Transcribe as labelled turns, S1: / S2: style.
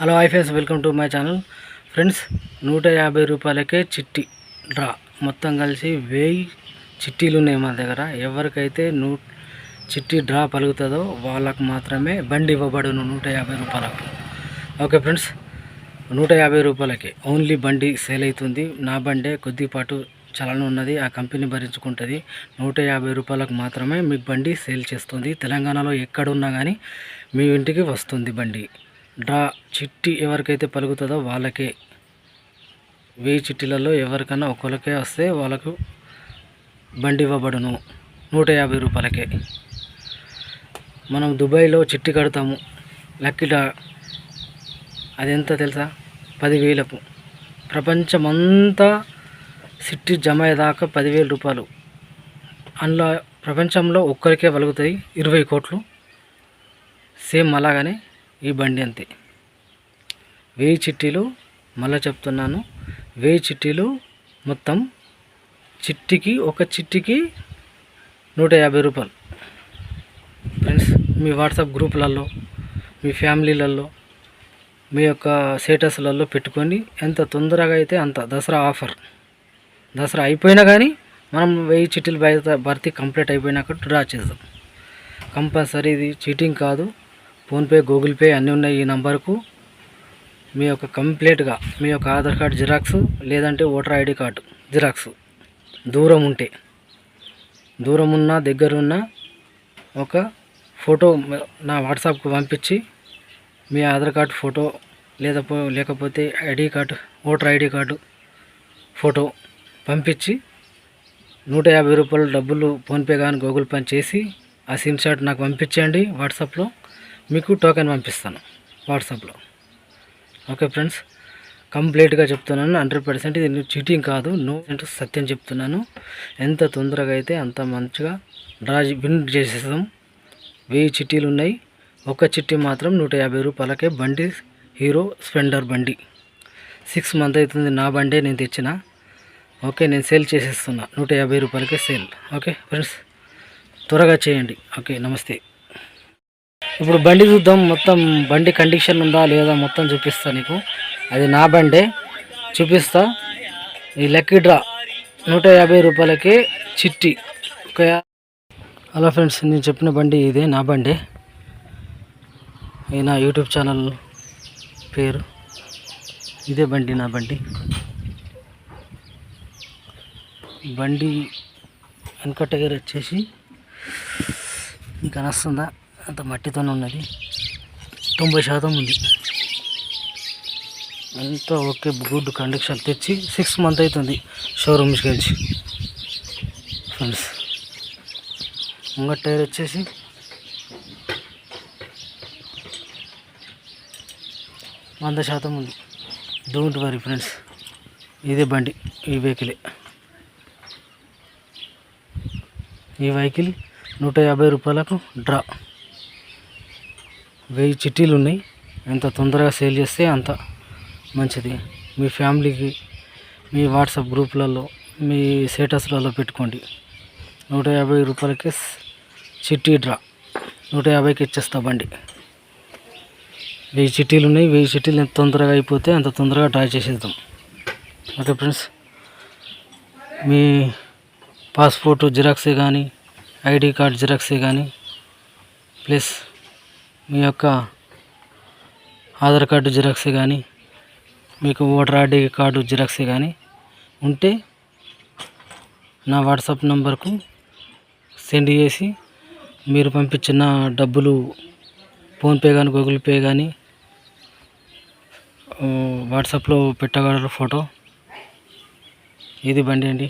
S1: Hello hi friends welcome to my channel. Friends నూట యాభై రూపాయలకే చిట్టి డ్రా. మొత్తం కలిసి వెయ్యి చిట్టీలు ఉన్నాయి మా దగ్గర. ఎవరికైతే నూ చిట్టి డ్రా పలుకుతుందో వాళ్ళకు మాత్రమే బండి ఇవ్వబడును నూట యాభై రూపాయలకు. ఓకే ఫ్రెండ్స్ నూట యాభై రూపాయలకి ఓన్లీ బండి సేల్ అవుతుంది. నా బండే కొద్దిపాటు చలన ఉన్నది ఆ కంపెనీ భరించుకుంటుంది. నూట యాభై రూపాయలకు మాత్రమే మీ బండి సేల్ చేస్తుంది. తెలంగాణలో ఎక్కడున్నా కానీ మీ ఇంటికి వస్తుంది బండి. డ్రా చిట్టి ఎవరికైతే పలుకుతుందో వాళ్ళకే. వెయ్యి చిట్టీలలో ఎవరికైనా ఒకరికే వస్తే వాళ్ళకు బండి ఇవ్వబడును. నూట యాభై రూపాయలకే. మనం దుబాయ్లో చిట్టి కడతాము. Lucky draw. అది ఎంత తెలుసా? పదివేలకు. ప్రపంచమంతా సిట్టి జమ అయ్యేదాకా పదివేల రూపాయలు. అందులో ప్రపంచంలో ఒక్కరికే పలుకుతాయి. ఇరవై కోట్లు. సేమ్ అలాగనే ఈ బండి అంతే. వెయ్యి చిట్టీలు మళ్ళీ చెప్తున్నాను. వెయ్యి చిట్టీలు మొత్తం చిట్టికి ఒక చిట్టికి నూట యాభై రూపాయలు. ఫ్రెండ్స్ మీ వాట్సాప్ గ్రూపులలో మీ ఫ్యామిలీలలో మీ యొక్క స్టేటస్లలో పెట్టుకొని ఎంత తొందరగా అయితే అంత దసరా ఆఫర్. దసరా అయిపోయినా కానీ మనం వెయ్యి చిట్టీలు బయట భర్తీ కంప్లీట్ అయిపోయినాక డ్రా చేద్దాం. కంపల్సరీ ఇది చీటింగ్ కాదు. ఫోన్పే గూగుల్ పే అన్నీ ఉన్నాయి ఈ నంబర్కు. మీ యొక్క కంప్లీట్గా మీ యొక్క ఆధార్ కార్డు జిరాక్స్ లేదంటే ఓటర్ ఐడి కార్డు జిరాక్స్ దూరం ఉంటే దూరం ఉన్న దగ్గర ఉన్న ఒక ఫోటో నా వాట్సాప్కు పంపించి మీ ఆధార్ కార్డు ఫోటో లేదా లేకపోతే ID card voter ID card photo పంపించి నూట యాభై రూపాయలు డబ్బులు ఫోన్పే కానీ గూగుల్ పే చేసి ఆ సిమ్ షాట్ నాకు పంపించండి వాట్సాప్లో. మీకు టోకెన్ పంపిస్తాను వాట్సాప్లో ఓకే ఫ్రెండ్స్ కంప్లీట్గా చెప్తున్నాను హండ్రెడ్ పర్సెంట్ ఇది చీటింగ్ కాదు నో సత్యం చెప్తున్నాను. ఎంత తొందరగా అయితే అంత మంచిగా డ్రా విన్ చేసేస్తాం వెయ్యి చిట్టీలు ఉన్నాయి ఒక చిట్టి మాత్రం నూట యాభై రూపాయలకే బండి హీరో స్ప్లెండర్ బండి. సిక్స్ మంత్ అవుతుంది నా బండే నేను తెచ్చిన. ఓకే నేను సేల్ చేసేస్తున్నా నూట యాభై రూపాయలకే సేల్. ఓకే ఫ్రెండ్స్ త్వరగా చేయండి. ఓకే నమస్తే. ఇప్పుడు బండి చూద్దాం. మొత్తం బండి కండిషన్ ఉందా లేదా మొత్తం చూపిస్తా నీకు. అది నా బండే. చూపిస్తా. ఈ లక్కీ డ్రా నూట యాభై రూపాయలకే చిట్టి. ఒక హలో ఫ్రెండ్స్ నేను చెప్పిన బండి ఇదే నా బండే. ఈ నా యూట్యూబ్ ఛానల్ పేరు. ఇదే బండి నా బండి. బండి వెనక టైర్ వచ్చేసి ఇంకా నస్తుందా అంత మట్టితోనే ఉన్నది. తొంభై శాతం ఉంది. అంతా ఓకే గుడ్ కండిషన్ తెచ్చి సిక్స్ మంత్ అవుతుంది షోరూమ్స్కి వెళ్ళి ఫ్రెండ్స్ ముంగ టైర్ వచ్చేసి వంద శాతం ఉంది. డోంట్ వరీ ఫ్రెండ్స్ ఇదే బండి ఈ వెహికలే. ఈ వెహికల్ నూట యాభై రూపాయలకు డ్రా. వెయ్యి చిట్టీలు ఉన్నాయి ఎంత తొందరగా సేల్ చేస్తే అంత మంచిది. మీ ఫ్యామిలీకి మీ వాట్సాప్ గ్రూపులలో మీ స్టేటస్లలో పెట్టుకోండి. నూట యాభై రూపాయలకి చిట్టి డ్రా. నూట యాభైకి ఇచ్చేస్తా బండి. వెయ్యి చిట్టీలు ఉన్నాయి వెయ్యి చిట్టీలు ఎంత తొందరగా అయిపోతే అంత తొందరగా డ్రా చేసేద్దాం. Okay friends? మీ పాస్పోర్టు జిరాక్సే కానీ ఐడి కార్డ్ జిరాక్సే కానీ ప్లస్ మీ యొక్క ఆధార్ కార్డు జిరాక్స్ కానీ మీకు ఓటర్ ఐడి కార్డు జిరాక్స్ కానీ ఉంటే నా వాట్సాప్ నంబర్కు సెండ్ చేసి మీరు పంపించిన డబ్బులు ఫోన్పే కానీ గూగుల్ పే కానీ వాట్సాప్లో పెట్టగలరు ఫోటో. ఇది బండి అండి.